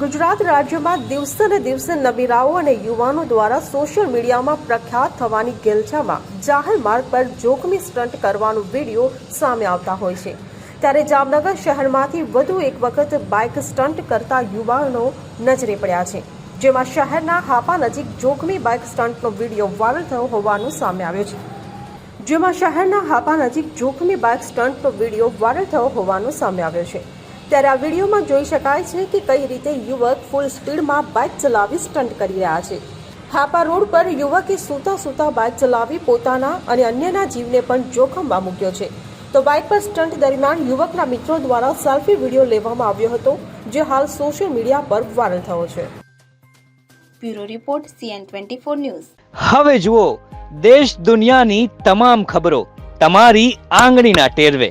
ગુજરાત રાજ્યમાં દિવસે ને દિવસે નબીરાઓ અને યુવાનો દ્વારા સોશિયલ મીડિયામાં પ્રખ્યાત થવાની ગેલછામાં જાહેર માર્ગ પર જોખમી સ્ટન્ટ કરવાનો વીડિયો સામે આવતા હોય છે. ત્યારે જામનગર શહેરમાંથી વધુ એક વખત બાઇક સ્ટન્ટ કરતા યુવાનો નજરે પડ્યા છે. જેમાં શહેરના હાપા નજીક જોખમી બાઇક સ્ટન્ટનો વીડિયો વાયરલ થયો હોવાનું સામે આવ્યો છે. જેમાં શહેરના હાપા નજીક જોખમી બાઇક સ્ટન્ટનો વીડિયો વાયરલ થયો હોવાનું સામે આવ્યો છે. ત્યારે આ વિડીયોમાં જોઈ શકાય છે કે કઈ રીતે યુવક ફૂલ સ્પીડમાં બાઇક ચલાવી સ્ટન્ટ કરી રહ્યા છે. હાપા રોડ પર યુવકે સૂતા સૂતા બાઇક ચલાવી પોતાના અને અન્યના જીવને પણ જોખમમાં મૂક્યો છે. તો બાઇક પર સ્ટન્ટ દરમિયાન યુવકના મિત્રો દ્વારા સેલ્ફી વીડિયો લેવામાં આવ્યો હતો જે હાલ સોશિયલ મીડિયા પર વાયરલ થયો છે. Bureau report CN twenty four news. હવે જુઓ દેશ દુનિયાની તમામ ખબરો તમારી આંગળીના ટેરવે.